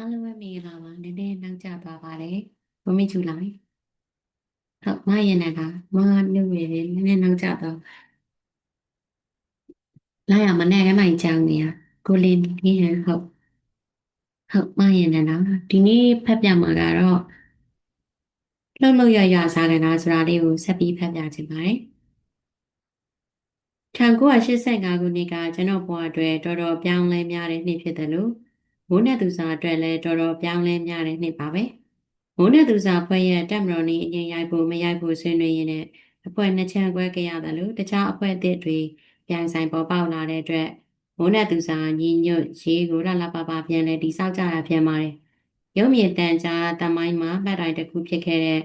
အားလုံးပဲမင်္ဂလာပါနည်းနည်းနောက်ကျသွားပါတယ်ဘုံမိချူလိုက်ဟုတ်မရင်နဲ့ကမနုရည်လေးနည်းနည်းနောက်ကျသွားလာရမနဲ့ကမှကြောင်းနေရကိုလင်းကြီးရဟုတ်ဟုတ်မရင်နဲ့နော်ဒီနေ့ဖတ်ပြမှာကတော့လှုပ်လှုပ်ရရစားကနာဆိုတာလေးကိုဆက်ပြီးဖတ်ပြချင်ပါတယ်1985ခုနှစ်ကကျွန်တော်ဘဝအတွက်တော်တော်ပြောင်းလဲများတဲ့နှစ်ဖြစ်တယ်လို့ မိုးနဲ့သူစာအတွက်လည်းတော်တော်ပြောင်းလဲများတဲ့နှစ်ပါပဲမိုးနဲ့သူစာဖွဲ့ရဲ့တက်မတော်နေအရင်ရိုက်ဖို့မရိုက်ဖို့ဆွေးနွေးရင်းနဲ့အဖွဲ့နှစ်ချမ်းကွဲကြရတယ်လို့တခြားအဖွဲ့အသစ်တွေပြန်ဆိုင်ပေါ်ပေါက်လာတဲ့အတွက်မိုးနဲ့သူစာညီညွတ်ရေးကိုရလပပပြန်လဲတိဆောက်ကြတာပြန်ပါတယ်ရုပ်မြင်တန်ကြားတမိုင်းမှာမှတ်တိုင်တစ်ခုဖြစ်ခဲ့တဲ့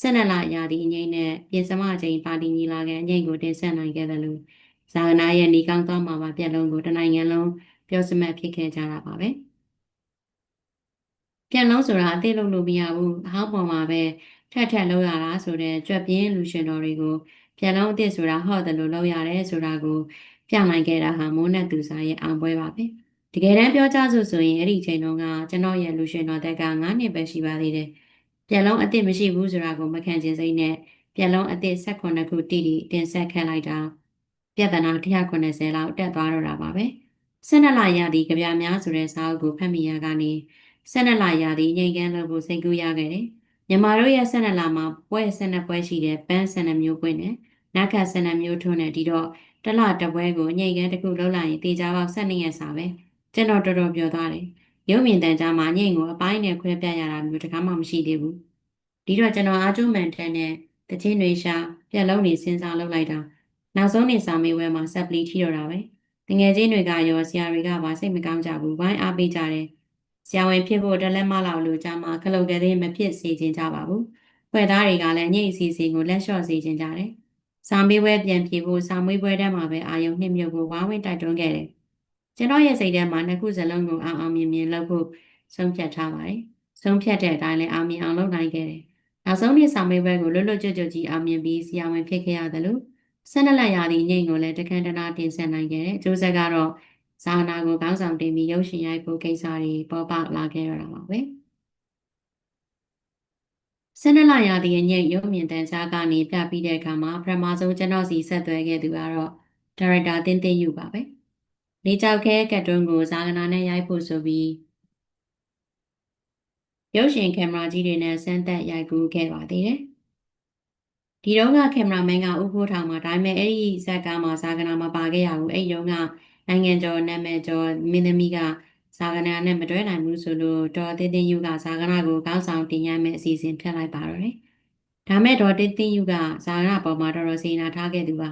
ဆက်နလရာသီအငိမ့်နဲ့ပြင်စမချိန်ပါတီညီလာခံအငိမ့်ကိုတင်ဆက်နိုင်ခဲ့တယ်လို့ဇာဂနာရဲ့ညီကောင်းသွားမှာပါပြက်လုံးကိုတနိုင်ငံလုံးပြောစမှတ်ဖြစ်ခဲ့ကြတာပါပဲ ပြန်လုံးဆိုတာအသေးလုံးလို့မရဘူးအဟောင်းပေါ်မှာပဲထက်ထက်လောက်ရတာဆိုတဲ့ကြွက်ပြင်းလူရှင်တော်တွေကိုပြန်လုံးအသစ်ဆိုတာဟော့တယ်လို့လောက်ရတယ်ဆိုတာကိုပြနိုင်ခဲ့တာဟာမိုးနဲ့သူစားရဲ့အောင်ပွဲပါပဲတကယ်တမ်းပြောကြဆိုဆိုရင်အဲ့ဒီချိန်တုန်းကကျွန်တော်ရဲ့လူရှင်တော်တက်က9နှစ်ပဲရှိပါသေးတယ်ပြန်လုံးအသစ်မရှိဘူးဆိုတာကိုမခံချင်စိမ့်နဲ့ပြန်လုံးအသစ်18ခုတိတိတင်ဆက်ခန့်လိုက်တာပြဿနာ190လောက်တက်သွားတော့တာပါပဲ12လရသည်ကြပြများဆိုတဲ့စာအုပ်ကိုဖတ်မိရကနေ 12လရသည်ငိန်ကန်းလို့ကိုစိတ်ကူးရခဲ့တယ်မြန်မာတို့ရဲ့12လမှာပွဲ12ပွဲရှိတယ်ပန်း12မျိုးပွင့်တယ်နက်ခတ်12မျိုးထွန်းတယ်ဒီတော့တလတပွဲကိုငိန်ကန်းတစ်ခုလုံးလိုက်ရင်တေချာပေါက်12ရက်စာပဲကျွန်တော်တော်တော်ပြောသွားတယ်ရုပ်မြင်တန်ကြားမှာငိန်ကိုအပိုင်းနဲ့ခွဲပြရတာမျိုးတကားမှမရှိသေးဘူးဒီတော့ကျွန်တော်အာကျုံမှန်တဲ့နဲ့တချင်းတွေရှာပြက်လုံးတွေစဉ်းစားလုပ်လိုက်တာနောက်ဆုံးနေစာမေးပွဲမှာဆက်ပလီထီတော့တာပဲတငယ်ချင်းတွေကရောဆရာတွေကပါစိတ်မကောင်းကြဘူးဝိုင်းအားပေးကြတယ် ဆရာဝန်ဖြစ်ဖို့တလက်မလောက်လို့ကြာမှခလုတ်ကလေးမဖြစ်စေချင်ကြပါဘူးဖွဲ့သားတွေကလည်းညိတ်စီစီကိုလက်လျှော့စေချင်ကြတယ်စာမေးပွဲပြန်ဖြေဖို့စာမေးပွဲတန်းမှာပဲအာယုံနှစ်မြို့ကိုဝါဝင်တိုက်တွန်းခဲ့တယ်ကျွန်တော်ရဲ့စိတ်ထဲမှာနှစ်ခုစလုံးကိုအောင်အောင်မြင်မြင်လုပ်ဖို့ဆုံးဖြတ်ထားပါတယ်ဆုံးဖြတ်တဲ့အတိုင်းလည်းအောင်မြင်အောင်လုပ်နိုင်ခဲ့တယ်နောက်ဆုံးနေ့စာမေးပွဲကိုလွတ်လွတ်ကျွတ်ကျွတ်ကြီးအောင်မြင်ပြီးဆရာဝန်ဖြစ်ခဲ့ရတယ်လို့ဆက်နလက်ရာသီညိန်ကိုလည်းတခန့်တနာတင်ဆက်နိုင်ခဲ့တယ်။ကျိုးဆက်ကတော့ ဇာနာကိုကောင်းဆောင်တင်ပြီးရုပ်ရှင်ရိုက်ဖို့ကိစ္စတွေပေါ်ပေါက်လာခဲ့ရတာပါပဲ။ဆက်နလက်ရာသီညိန်ရုပ်မြင်တန်ကြားကနေပြပြီးတဲ့အခါမှာပထမဆုံးကျွန်တော်စီဆက်သွဲခဲ့သူကတော့ဒါရိုက်တာတင်းတင်းယူပါပဲ။နေကြောက်ခဲကတ်တွန်းကိုဇာကနာနဲ့ရိုက်ဖို့ဆိုပြီးရုပ်ရှင်ကင်မရာကြီးတွေနဲ့စမ်းသပ်ရိုက်ကူးခဲ့ပါသေးတယ်။ဒီတော့ကကင်မရာမန်ကဥဖိုးထောင်မှာဒါပေမဲ့အဲ့ဒီဇက်ကားမှာဇာကနာမှာပါခဲ့ရဘူးအဲ့ဒီတော့က နိုင်ငံကျော်နာမည်ကျော်မင်းသမီးကဇာကနာနဲ့မတွဲနိုင်ဘူးဆိုလို့ဒေါ်တင်းတင်းယူကဇာကနာကိုကောင်းဆောင်တင်ရမယ့်အစီအစဉ်ဖျက်လိုက်ပါတော့တယ်ဒါမဲ့ဒေါ်တင်းတင်းယူကဇာကနာပေါ်မှာတော်တော်စေနာထားခဲ့သူပါ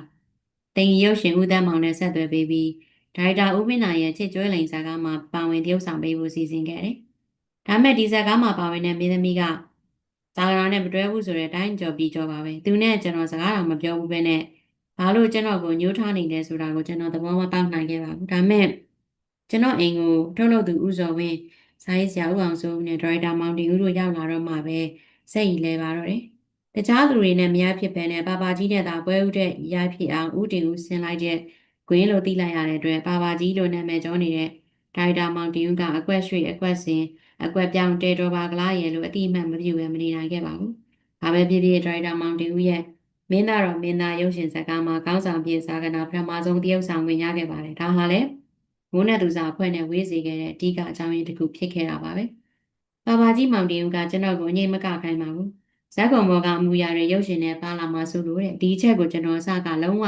တင်ရုပ်ရှင်ဦးတန်းမောင်နဲ့ဆက်သွယ်ပေးပြီးဒါရိုက်တာဦးမင်းနိုင်ရဲ့ချစ်ကျွဲလိန်ဇာကားမှာပါဝင်တရုပ်ဆောင်ပေးဖို့စီစဉ်ခဲ့တယ်ဒါမဲ့ဒီဇာကားမှာပါဝင်တဲ့မင်းသမီးကသာဂရာနဲ့မတွဲဘူးဆိုတဲ့အတိုင်းကြော်ပြီးကြော်ပါပဲသူနဲ့ကျွန်တော်စကားတော့မပြောဘူးပဲနဲ့ ဘာလို့ကျွန်တော်ကိုညှိုးထားနေလဲဆိုတာကိုကျွန်တော်သဘောမပေါက်နိုင်ခဲ့ပါဘူးဒါမဲ့ကျွန်တော်အိမ်ကိုထုတ်လုပ်သူဦးစောဝင်းစာရေးဆရာဦးအောင်စိုးနဲ့ဒါရိုက်တာမောင်တီဦးတို့ရောက်လာတော့မှပဲစိတ်ရည်လဲပါတော့တယ်တခြားသူတွေနဲ့မရဖြစ်ပဲနဲ့ပါပါကြီးနဲ့သာပွဲဥတဲ့ရဖြစ်အောင်ဦးတင်ဦးဆင်လိုက်တဲ့ဂွင်းလို့သိလိုက်ရတဲ့အတွက်ပါပါကြီးလိုနာမည်ကျော်နေတဲ့ဒါရိုက်တာမောင်တီဦးကအကွက်ရွှေအကွက်စင်အကွက်ပြောင်းတဲတော်ပါကလားရဲ့လို့အတိအမှန်မပြုဘဲမနေနိုင်ခဲ့ပါဘူး။ဘာပဲဖြစ်ဖြစ်ဒရိုက်တာမောင်တင်ဦးရဲ့ မင်းသားတော်မင်းသားရုပ်ရှင်ဇာတ်ကားမှာကောင်းဆောင်ပြင်စာကနာပထမဆုံးတရုပ်ဆောင်ဝင်ရခဲ့ပါတယ်။ဒါဟာလည်းမိုးနဲ့သူစာအဖွဲ့နဲ့ဝေးစေခဲ့တဲ့အဓိကအကြောင်းရင်းတစ်ခုဖြစ်ခဲ့တာပါပဲ။ပါပါကြီးမောင်တင်ဦးကကျွန်တော်ကိုညှိမကခိုင်းပါဘူး။ဇက်ကုံဘောကအမူအရာတွေရုပ်ရှင်နဲ့ပါလာမှဆိုလို့တဲ့ဒီအချက်ကိုကျွန်တော်အစကလုံးဝ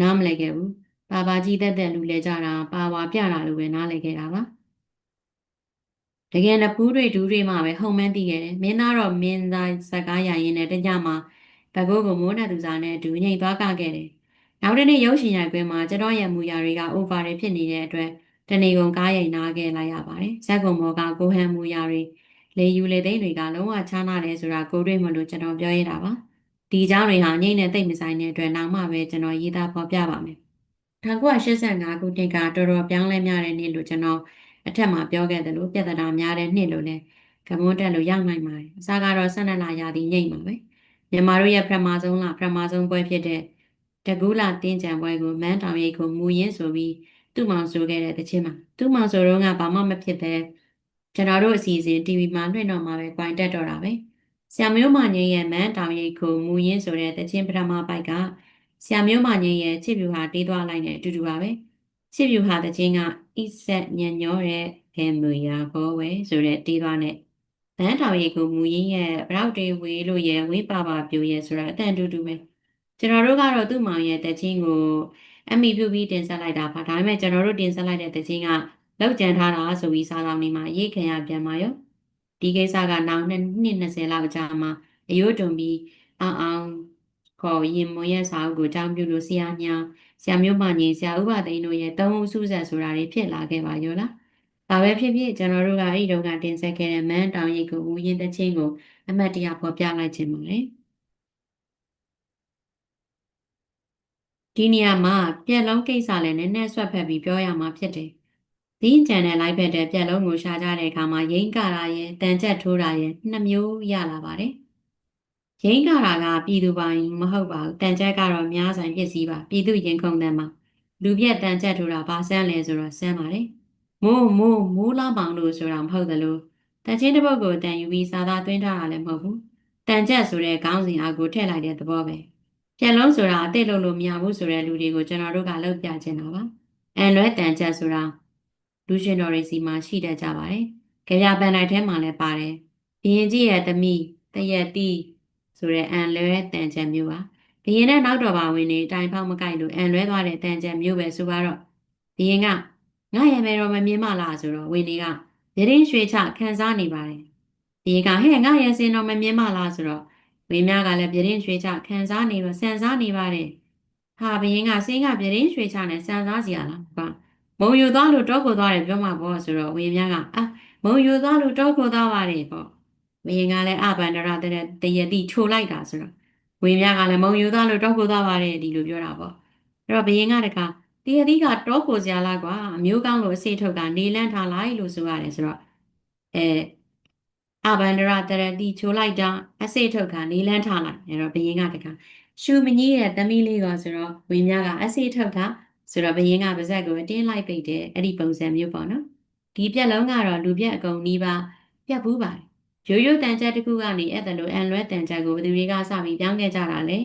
နားမလည်ခဲ့ဘူး။ပါပါကြီးတက်တက်လူလဲကြတာပါဝါပြတာလို့ပဲနားလည်ခဲ့တာပါ။တကယ်နဖူးတွေဒူးတွေမှပဲဟုံမှန်းသိခဲ့တယ်မင်းသားတော့မင်းသားစကားရရင်နဲ့တညမှာ ဘကိုးကိုမိုးနဲ့သူစားနဲ့အတူညိတ်သွားကခဲ့တယ်နောက်တစ်နေ့ရုပ်ရှင်ရိုက်ကွင်းမှာကျွန်တော်ရဲ့မူရာတွေက over တွေဖြစ်နေတဲ့အတွက်တနေကုန်ကားရိတ်နာခဲ့လိုက်ရပါတယ်ဇက်ကုံမောကကိုဟန်မူရာတွေလေယူလေသိန်းတွေကလုံးဝချားနာတယ်ဆိုတာကိုတွေ့မလို့ကျွန်တော်ပြောရတာပါဒီเจ้าတွေဟာညိတ်နဲ့တိတ်မဆိုင်တဲ့အတွက်နောက်မှပဲကျွန်တော်ရေးသားဖော်ပြပါမယ်1985ခုနှစ်ကတော်တော်ပြောင်းလဲများတဲ့နေ့လို့ကျွန်တော်အထက်မှာပြောခဲ့တယ်လို့ပြဿနာများတဲ့နှစ်လို့လဲကမွန်းတက်လို့ရောက်နိုင်ပါတယ်အစားကတော့12လရာသီညိတ်မှာပဲ မြန်မာတို့ရဲ့ပထမဆုံးလပထမဆုံးပွဲဖြစ်တဲ့တကူးလာတင်းကြံပွဲကိုမန်းတောင်ရိပ်ကိုမူရင်းဆိုပြီးသူ့မောင်ဆိုခဲ့တဲ့တခြင်းမှာသူ့မောင်ဆိုတော့ကဘာမှမဖြစ်ပဲကျွန်တော်တို့အစီအစဉ် TV မှာလွှင့်တော့မှာပဲ၊꽌တက်တော့တာပဲ။ဆရာမျိုးမငင်းရဲ့မန်းတောင်ရိပ်ကိုမူရင်းဆိုတဲ့တခြင်းပထမပိုက်ကဆရာမျိုးမငင်းရဲ့ချစ်ပြူဟာတေးသွားလိုက်တဲ့အတူတူပါပဲ။ချစ်ပြူဟာတခြင်းကဣဆက်ညံ့ညောတဲ့ဖဲမူရာဘောဝဲဆိုတဲ့တေးသွားနဲ့ ဘန်းတောင်ရိပ်ကိုမူရင်းရဲ့ဘရောက်တေးဝေးလို့ရဲ့ဝေးပါပါပြိုရဲ့ဆိုတာအတန်တူတူပဲ။ကျွန်တော်တို့ကတော့သူ့မောင်ရဲ့တခြင်းကိုအမိပြုပြီးတင်ဆက်လိုက်တာပါ။ဒါပေမဲ့ကျွန်တော်တို့တင်ဆက်လိုက်တဲ့တခြင်းကလောက်ကြံထားတာဆိုပြီးစာဆောင်နေမှာရေးခင်ရပြန်ပါရောဒီကိစ္စကနောက်နှစ်နှစ်20လောက်ကြာမှအယိုးတုံပြီးအောင်အောင်ခေါ်ရင်မွန်ရဲ့စာအုပ်ကိုတောင်းပြုလို့ဆရာညာဆရာမျိုးမငင်ဆရာဥပသိန်းတို့ရဲ့သုံးဦးစုဆက်ဆိုတာတွေဖြစ်လာခဲ့ပါရောလား ဒါပဲဖြစ်ဖြစ်ကျွန်တော်တို့ကအဲ့ဒီတုန်းကတင်ဆက်ခဲ့တဲ့မန်းတောင်ရိပ်ကိုဦးရင်တချင်းကိုအမတ်တရဖော်ပြလိုက်ခြင်းပါလေဒီနေရာမှာပြက်လုံးကိစ္စလည်းနည်းနည်းဆွတ်ဖက်ပြီးပြောရမှာဖြစ်တယ်ဒီကြံတဲ့လိုက်ဖက်တဲ့ပြက်လုံးကိုရှာကြတဲ့အခါမှာရိမ့်ကရာရဲ့တန်ချက်ထိုးတာရဲ့နှစ်မျိုးရလာပါတယ်။ရိမ့်ကရာကပြည်သူပိုင်မဟုတ်ပါဘူး။တန်ချက်ကတော့များဆိုင်ပစ္စည်းပါ။ပြည်သူရင်ခုန်တဲ့မှာလူပြက်တန်ချက်ထိုးတာဘာဆန်းလဲဆိုတော့ဆန်းပါတယ်။ မိုးမိုးမိုးလာမောင်လို့ဆိုတာမဟုတ်သလိုတန်ချင်းတစ်ပုတ်ကိုတန်ယူပြီးစာသားသွင်းထားတာလည်းမဟုတ်ဘူး။တန်ချက်ဆိုတဲ့ခေါင်းစဉ်အကူထည့်လိုက်တဲ့သဘောပဲ။ပြက်လုံးဆိုတာအသိလို့လို့မရဘူးဆိုတဲ့လူတွေကိုကျွန်တော်တို့ကလောက်ပြချင်တာပါ။အန်လွဲတန်ချက်ဆိုတာလူရှင်တော်တွေစီမှာရှိတတ်ကြပါတယ်။ကြပြပန်နိုင်ထဲမှာလည်းပါတယ်။ဘရင်ကြီးရဲ့သမီးတရက်တီဆိုတဲ့အန်လွဲတန်ချက်မျိုးပါ။ဘရင်နဲ့နောက်တော်ပါဝင်နေတိုင်ဖောက်မကိုက်လို့အန်လွဲသွားတဲ့တန်ချက်မျိုးပဲဆိုပါတော့ဘရင်က ငါရမယ်တော့မမြင်မလားဆိုတော့ဝင်းနေကရင်းရွှေချခံစားနေပါတယ်။ဘရင်ကဟဲ့ငါရစင်တော့မမြင်မလားဆိုတော့ဝင်းများကလည်းပြင်းရွှေချခံစားနေတော့ဆန်စားနေပါတယ်။ဟာဘရင်ကစင်းကပြင်းရွှေချနဲ့ဆန်စားစီရလားကွာ။မုံယူသွားလို့တောကိုသွားတယ်ပြောမှာပေါ့ဆိုတော့ဝေမြန်းကအာမုံယူသွားလို့တောကိုသွားပါတယ်ပေါ့ဝေရင်ကလည်းအဘန္ဒရတဲ့တရတိချိုလိုက်တာဆိုတော့ဝေမြန်းကလည်းမုံယူသွားလို့တောကိုသွားပါတယ်ဒီလိုပြောတာပေါ့အဲ့တော့ဘယင်ကတခါ တရတိကတောကိုစရာလားကွာအမျိုးကောင်းလို့အစိတ်ထုတ်ကနေလန်းထားလိုက်လို့ဆိုရတယ်ဆိုတော့အဲအဘန္ဒရတရတိချိုလိုက်တာအစိတ်ထုတ်ကနေလန်းထားလိုက်အဲ့တော့ဘယင်ကတခါရှူမကြီးရဲ့သမီးလေးကဆိုတော့ဝေမြန်းကအစိတ်ထုတ်ကဆိုတော့ဘယင်းကပါဇက်ကိုအတင်းလိုက်ပိတ်တဲ့အဲ့ဒီပုံစံမျိုးပေါ့နော်ဒီပြက်လုံးကတော့လူပြက်အကုန်နီးပါပြက်ဘူးပါတယ်ရိုးရိုးတန်ချက်တစ်ခုကနေအဲ့ဒါလိုအန်လွဲတန်ချက်ကိုဘယ်သူတွေကစပြီးပြောင်းခဲ့ကြတာလဲ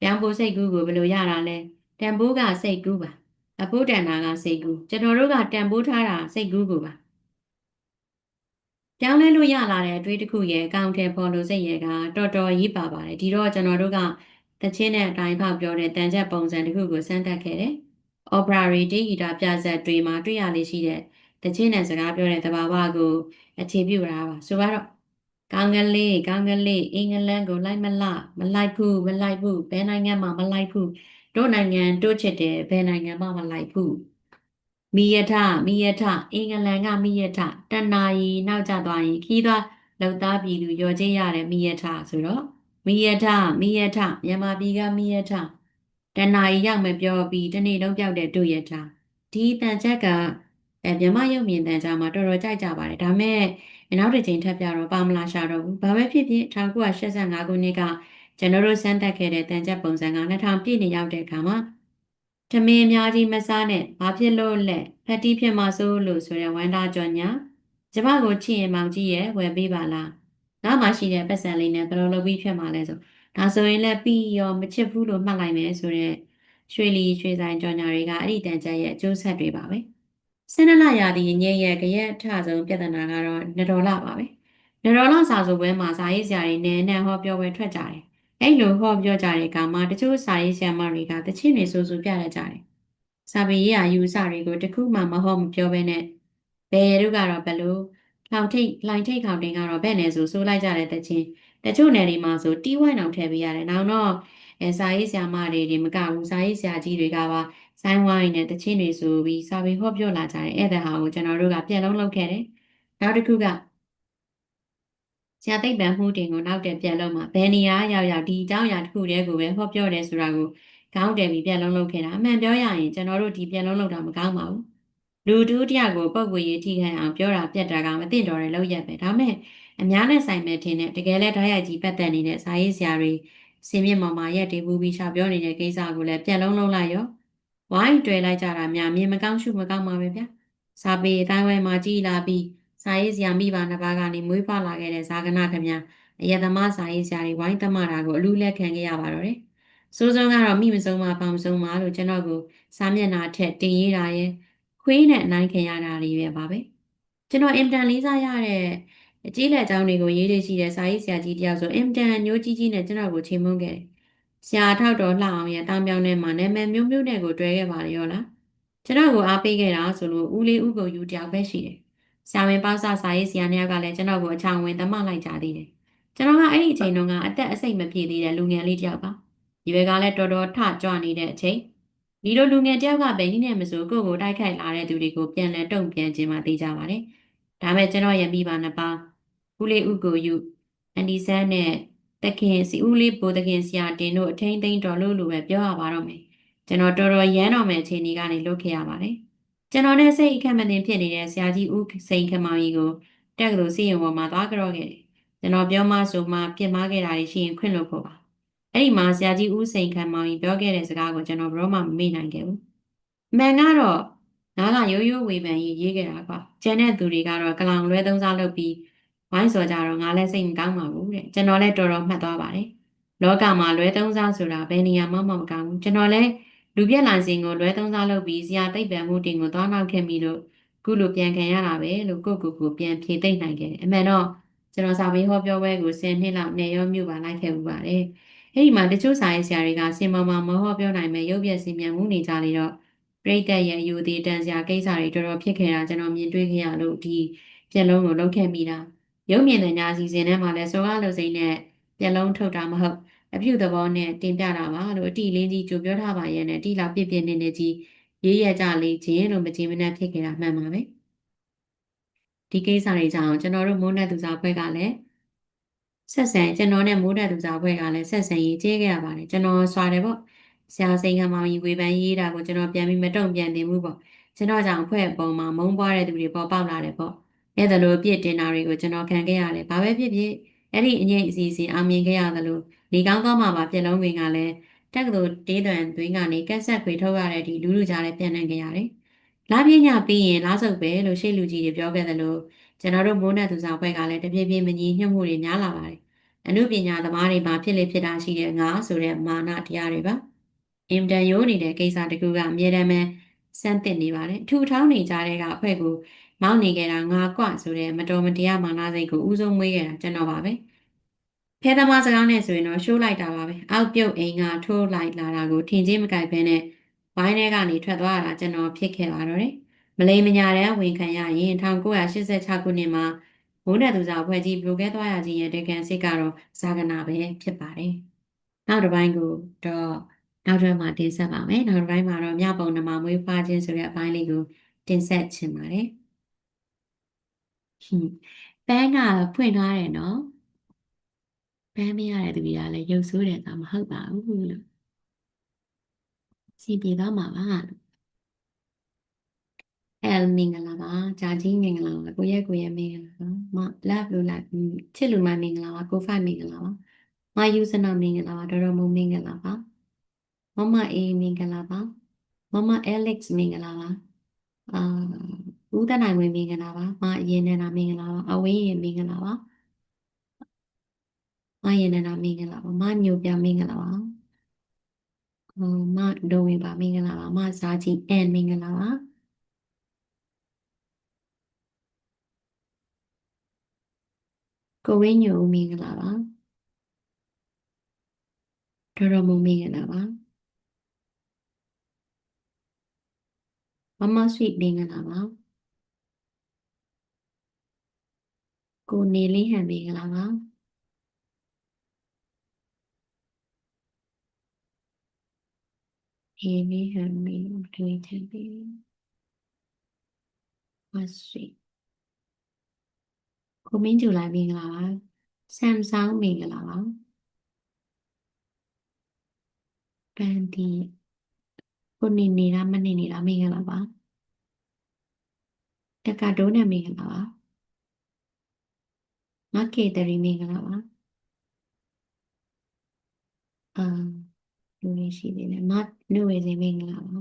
ပြောင်းဖို့စိတ်ကူးကိုဘယ်လိုရတာလဲတန်ဖိုးကစိတ်ကူးပါ အဖို့တန်တာကစိတ်ကူးကျွန်တော်တို့ကတန်ဖိုးထားတာစိတ်ကူးကိုပါပြောင်းလဲလို့ရလာတဲ့အတွေးတစ်ခုရဲ့အကောင့်ထဲပေါ်လို့စိတ်ရဲ့ကတော်တော်ရေးပါပါတယ်ဒီတော့ကျွန်တော်တို့ကတချင်းနဲ့အတိုင်းဖောက်ပြောတဲ့တန်ချက်ပုံစံတစ်ခုကိုစမ်းသပ်ခဲ့တယ်အော်ပရာရီတေးဂီတာပြဆက်တွေမှာတွေ့ရလေရှိတဲ့တချင်းနဲ့စကားပြောတဲ့သဘာဝကိုအခြေပြုတာပါဆိုတော့ကောင်းကလေးကောင်းကလေးအင်္ဂလန်ကိုလိုက်မလားမလိုက်ဘူးမလိုက်ဘူးဘယ်နိုင်ငံမှမလိုက်ဘူး တို့နိုင်ငံတို့ချစ်တယ်ဘယ်နိုင်ငံမှမလိုက်ဘူးမိယထမိယထအင်္ဂလန်ကမိယထတဏ္ဍာရီနောက်ကျသွားရင်ခီးသွားလောက်သားပြည်သူရောချင်းရတယ်မိယထဆိုတော့မိယထမိယထမြန်မာပြည်ကမိယထတဏှာကြီးရောက်မပြောပြီးတနေ့လုံးပြောက်တဲ့တို့ရတာဒီတန်ချက်ကအဲမြမရုပ်မြင်တန်ကြားမှာတော်တော်ကြိုက်ကြပါတယ်ဒါမဲ့နောက်တစ်ချိန်ထပ်ပြတော့ပါမလာရှာတော့ဘူးဘာပဲဖြစ်ဖြစ်1985ခုနှစ်က ကျွန်တော်တို့စမ်းသပ်ခဲ့တဲ့တန်ချက်ပုံစံက2000ပြည့်နေရောက်တဲ့အခါမှာထမင်းအများကြီးမစားနဲ့ဘာဖြစ်လို့လဲဖက်တီးဖြစ်မှာစိုးလို့ဆိုရဝမ်းသာကြော်ညာကျမကိုချစ်ရင်မောင်ကြီးရဲ့ဝယ်ပေးပါလားငါမှရှိတဲ့ပတ်စံလေးနဲ့ဘယ်လိုလုပ်ပြီးဖြစ်မှာလဲဆိုဒါဆိုရင်လည်းပြီးရောမချစ်ဘူးလို့မှတ်လိုက်မယ်ဆိုတော့ရွှေလီရွှေဆိုင်ကြော်ညာတွေကအဲ့ဒီတန်ချက်ရဲ့အကျိုးဆက်တွေပါပဲစနလရာသီညရဲ့ကြရက်ထဆုံးပြဿနာကတော့နဒေါ်လာပါပဲနဒေါ်လာစာဆိုပွဲမှာစာရေးဆရာတွေနဲနဲ့ဟောပြောပွဲထွက်ကြတယ် အဲ့လိုဟောပြောကြတဲ့အခါမှာတချို့စာရေးဆရာမတွေကတချင်းတွေဆိုဆိုပြတတ်ကြတယ်စာပေရေးရာယူဆတွေကိုတခုမှမဟုတ်မပြောဘဲနဲ့ဘယ်တို့ကတော့ဘယ်လိုထောင်ထိတ်လိုင်ထိတ်ခေါင်တင်ကတော့ဘယ်နဲ့ဆိုဆိုလိုက်ကြတဲ့တချင်းတချို့နယ်တွေမှာဆိုတီးဝိုင်းအောင်ထည့်ပေးရတယ်နောက်တော့အဲစာရေးဆရာမတွေတွေမကဘူးစာရေးဆရာကြီးတွေကပါဆိုင်းဝိုင်းနဲ့တချင်းတွေဆိုပြီးစာပေဟောပြောလာကြတယ်အဲ့ဒါဟာကိုကျွန်တော်တို့ကပြက်လုံးလုပ်ခဲ့တယ်နောက်တစ်ခုက ဆရာသိပ္ပံမှုတင်ကိုနောက်တဲ့ပြက်လုံးမှာဘယ်နေရာရောက်ရောက်ဒီအကြောင်းအရာတစ်ခုတည်းကိုပဲဟောပြောတယ်ဆိုတာကိုခေါင်းတယ်ပြီးပြက်လုံးလုပ်ခဲ့တာအမှန်ပြောရရင်ကျွန်တော်တို့ဒီပြက်လုံးလုပ်တာမကောင်းပါဘူးလူတူတယောက်ကိုပုံကွေရေးထိခိုင်အောင်ပြောတာပြက်တာကမသိတော်တဲ့လောက်ရက်ပဲဒါမဲ့အများနဲ့ဆိုင်မဲ့ထင်တဲ့တကယ်လဲဓာတ်ရိုက်ကြီးပတ်သက်နေတဲ့ဇာရေးဆရာတွေစင်မြင့်မောင်မာရက်တေပူပြီးရှာပြောနေတဲ့ကိစ္စကိုလည်းပြက်လုံးလုံးလိုက်ရောဝိုင်းတွေ့လိုက်ကြတာများမြင်မကောင်းရှုမကောင်းပါပဲဗျာစာပေအတိုင်းဝိုင်းမှာကြည်လာပြီး စာရေးဆရာမိဘနှစ်ပါးကနေမွေးဖွားလာခဲ့တဲ့ဇာကနာခင်ဗျာအယတမစာရေးဆရာတွေဝိုင်းသမတာကိုအလူလက်ခံခဲ့ရပါတော့တယ်။စိုးစုံကတော့မိမစုံမပေါင်စုံမလို့ကျွန်တော်ကိုစာမျက်နှာထက်တင်ရေးတာရဲ့ခွေးနဲ့အနိုင်ခင်ရတာတွေပဲပါပဲ။ကျွန်တော်အင်တန်လေးစားရတဲ့အကြီးလက်အကြောင်းတွေကိုရေးလို့ရှိတဲ့စာရေးဆရာကြီးတယောက်ဆိုအင်တန်ညိုးကြီးကြီးနဲ့ကျွန်တော်ကိုချိန်မုန်းခဲ့တယ်။ဆရာထောက်တော်လှအောင်ရဲ့တောင်ပြောင်ထဲမှာနာမည်မျိုးမျိုးနဲ့ကိုတွဲခဲ့ပါရောလား။ကျွန်တော်ကိုအားပေးခဲ့တာဆိုလို့ဦးလေးဦးကိုယူတယောက်ပဲရှိတယ်။ ဆရာဝန်ပေါင်းစစာရေးဆရာနှစ်ယောက်ကလည်းကျွန်တော်ကိုအချောင်ဝင်သမလိုက်ကြသေးတယ်။ကျွန်တော်ကအဲ့ဒီအချိန်တုန်းကအသက်အစိတ်မပြည့်သေးတဲ့လူငယ်လေးတယောက်ပါ။ဒီဘက်ကလည်းတော်တော်ထကြွနေတဲ့အချိန်ဒီလိုလူငယ်တယောက်ကပဲနည်းနဲ့မဆိုကိုယ့်ကိုတိုက်ခိုက်လာတဲ့သူတွေကိုပြန်လဲတုံ့ပြန်ခြင်းမှသိကြပါတယ်။ဒါမဲ့ကျွန်တော်ရဲ့မိဘနှစ်ပါးဦးလေးဦးကိုယူအန်ဒီဆန်းနဲ့တခင်စီဦးလေးဘိုးတခင်ဆရာတင်တို့အထိန်သိမ်းတော်လို့လိုပဲပြောရပါတော့မယ်။ကျွန်တော်တော်တော်ရမ်းတော်မဲ့အခြေအနေကနေလွတ်ခဲ့ရပါတယ်။ ကျွန်တော်နဲ့စိတ်အခက်မတင်ဖြစ်နေတဲ့ဆရာကြီးဦးစိန်ခမောင်ကြီးကိုတက်ကလို့စီရင်ပေါ်မှာသွားကြော့ခဲ့တယ်။ကျွန်တော်ပြောမှဆိုမှပြစ်မှားခဲ့တာရှိရင်ခွင့်လို့ဖို့ပါ။အဲ့ဒီမှာဆရာကြီးဦးစိန်ခမောင်ကြီးပြောခဲ့တဲ့စကားကိုကျွန်တော်ဘယ်တော့မှမမေ့နိုင်ခဲ့ဘူး။မှန်ကတော့ငါကရိုးရိုးဝေဖန်ရေးရေးခဲ့တာကွာ။ကျန်တဲ့သူတွေကတော့ကလောင်လွဲသုံးစားလုပ်ပြီးဝိုင်းစော်ကြတော့ငါလည်းစိတ်မကောင်းပါဘူးတဲ့ကျွန်တော်လည်းတော်တော်မှတ်သွားပါတယ်လောကမှာလွဲသုံးစားဆိုတာဘယ်နေရာမှမမကောင်းဘူးကျွန်တော်လည်း လူပြက်လာစဉ်ကိုလွဲသုံးစားလုပ်ပြီးဇရာသိပ်ပံမှုတင်ကိုသွားနောက်ခဲ့မိလို့ခုလိုပြန်ခံရတာပဲလို့ကိုကိုကိုပြန်ဖြေသိမ့်နိုင်ခဲ့တယ်အမှန်တော့ကျွန်တော်စာမေးဟောပြောပွဲကို10နှစ်လောက်နေရောမြို့ပါလိုက်ခဲ့ဥပါတယ်အဲ့ဒီမှာတချို့စာရေးဆရာတွေကစင်မမမဟောပြောနိုင်မဲ့ရုပ်ပြက်စီမြန်မှုနေကြလေတော့ပြိတ္တရဲ့အယူသေးတန်စရာကိစ္စတွေတော်တော်ဖြစ်ခဲ့တာကျွန်တော်မြင်တွေ့ခဲ့ရလို့ဒီပြက်လုံးကိုလုံးခဲ့မိတာရုပ်မြင်တဲ့ညာစီစဉ်ထဲမှာလည်းစောကားလူစိမ့်နဲ့ပြက်လုံးထုတ်တာမဟုတ် အပြုသဘောနဲ့တင်ပြတာပါလို့အတိလေးကြီးကြိုပြောထားပါရဲ့နဲ့အတိလာပြစ်ပြစ်နေနေကြီးရေးရကြလေးခြင်းလို့မကြည်မနှက်ဖြစ်ခဲ့တာမှန်ပါပဲဒီကိစ္စတွေကြောင့်ကျွန်တော်တို့မိုးနဲ့သူစားဘွဲကလည်းဆက်ဆံကျွန်တော်နဲ့မိုးတဲ့သူစားဘွဲကလည်းဆက်ဆံရေးကျေးခဲ့ရပါတယ်ကျွန်တော်စွာတယ်ပေါ့ဆရာစိန်ကမောင်ကြီးဝေဖန်ရေးတာကိုကျွန်တော်ပြန်ပြီးမတုံ့ပြန်တင်ဘူးပေါ့ကျွန်တော်ကြောင့်အဖွဲ့အပေါ်မှာမုန်းပွားတဲ့သူတွေပေါ်ပေါက်လာတယ်ပေါ့အဲ့ဒါလိုပြစ်တင်တာတွေကိုကျွန်တော်ခံခဲ့ရတယ်ဘာပဲဖြစ်ဖြစ် အဲ့ဒီအငိမ့်အစီအစဉ်အောင်မြင်ခဲ့ရတယ်လို့နေကောင်းကောင်းမှပါပြက်လုံးဝင်ကလည်းတက်ကတူတေးသွန်သွင်းကနေကက်ဆက်ခွေထုတ်ရတဲ့ဒီလူလူကြားလည်းပြန်နိုင်ခဲ့ရတယ်လာပြညပြီးရင်လားစုပ်ပဲလို့ရှေ့လူကြီးတွေပြောခဲ့တယ်လို့ကျွန်တော်တို့မိုးနဲ့သူဆောင်ဘက်ကလည်းတပြေးပြေးမညီညွတ်မှုတွေများလာပါတယ်အမှုပညာသမားတွေမှာဖြစ်လေဖြစ်တာရှိတဲ့ငါဆိုတဲ့မာနတရားတွေပါအင်တန်ရိုးနေတဲ့ကိစ္စတကူကအမြဲတမ်းပဲစမ်းသစ်နေပါတယ်ထူထောင်းနေကြတဲ့ကအဖွဲ့ကို မောင်းနေခဲ့တာငါကွဆိုတဲ့မတော်မတရားမာနစိတ်ကိုဥဆုံးမွေးခဲ့တာကျွန်တော်ပါပဲဖဲသမားစကားနဲ့ဆိုရင်တော့ရှိုးလိုက်တာပါပဲအောက်ပြုတ်အိမ်ကထိုးလိုက်လာတာကိုထင်ချင်းမကြိုက်ဘဲနဲ့ဝိုင်းထဲကနေထွက်သွားတာကျွန်တော်ဖြစ်ခဲ့ပါတော့တယ်မလိမ်မညာတဲ့ဝင်ခံရရင်1986ခုနှစ်မှာမိုးနယ်သူစာဖွဲ့ကြီးပြိုကဲသွားရခြင်းရဲ့တကယ်စိတ်ကတော့ဇာကနာပဲဖြစ်ပါတယ်နောက်တစ်ပိုင်းကိုတော့နောက်တစ်မှာတင်ဆက်ပါမယ်နောက်တစ်ပိုင်းမှာတော့မြပုံနမမွေးဖွားခြင်းဆိုတဲ့အပိုင်းလေးကိုတင်ဆက်ချင်ပါတယ် ပန်းကဖွင့်ထားတယ်နော်ပန်းမရတဲ့သူတွေကလည်းရုပ်ဆိုးတယ်သာမဟုတ်ပါဘူးလို့စီပြေသွားမှာပါလို့အဲမင်္ဂလာပါဂျာကြီးမင်္ဂလာပါကိုရဲ့ကိုရဲ့မင်္ဂလာပါမ love လို့လိုက်ချစ်လူမမင်္ဂလာပါကိုဖိုင်မင်္ဂလာပါမယူစနာမင်္ဂလာပါဒေါ်တော်မုံမင်္ဂလာပါမမအေးမင်္ဂလာပါမမ Alex မင်္ဂလာပါအာ ဦးတနိုင်ဝင်မင်္ဂလာပါမအရင်နဲ့နာမင်္ဂလာပါအဝင်းရင်မင်္ဂလာပါမရင်နဲ့နာမင်္ဂလာပါမညိုပြမင်္ဂလာပါဟိုမဒုံဝင်ပါမင်္ဂလာပါမစားချင်းအန်မင်္ဂလာပါကိုဝင်းညိုမင်္ဂလာပါဒေါ်တော်မုံမင်္ဂလာပါမမဆွေမင်္ဂလာပါ ကိုနေလေးဟန်မင်္ဂလာပါအေးလေးဟန်မင်္ဂလာတွေ့တယ်ပြီမဆွေကိုမင်းကျူလာမင်္ဂလာပါဆမ်ဆောင် မင်္ဂလာပါပန်တီကိုနေနေတာမနေနေတာမင်္ဂလာပါတက္ကတိုးနဲ့မင်္ဂလာပါငါကေတရီမင်္ဂလာပါအာလူတွေရှိသေးတယ်မနှုတ်ဝေစင်မင်္ဂလာပါ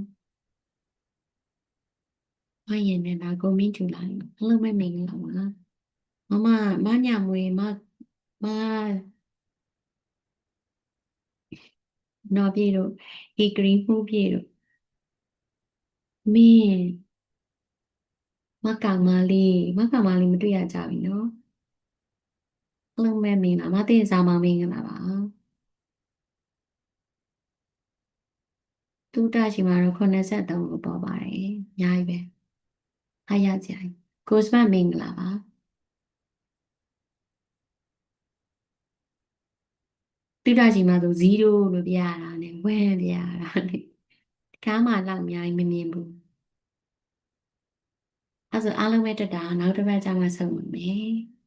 မရင်နဲ့လာကိုမင်းကျူလာတယ်အလုံးမဲ့မင်္ဂလာပါမမမညာမွေမမနော်ပြေတို့ဧကရီမှုပြေတို့မင်းမကောင်မလေးမကောင်မလေးမတွေ့ရကြပြီနော်အ လုံးမဲ့မင်္ဂလာမသိစားမမင်္ဂလာပါတူတာရှိမှာတော့83ကိုပေါ်ပါတယ်အများကြီးပဲအားရကြရင်ကိုစမမင်္ဂလာပါတူတာရှိမှာဆို0လို့ပြရတာနဲ့1ပြရတာနဲ့ကားမှလောက်အများကြီးမမြင်ဘူးအဲ့ဆိုအားလုံးပဲတက်တာနောက်တစ်ပတ်ကျမှဆုံးပါမယ်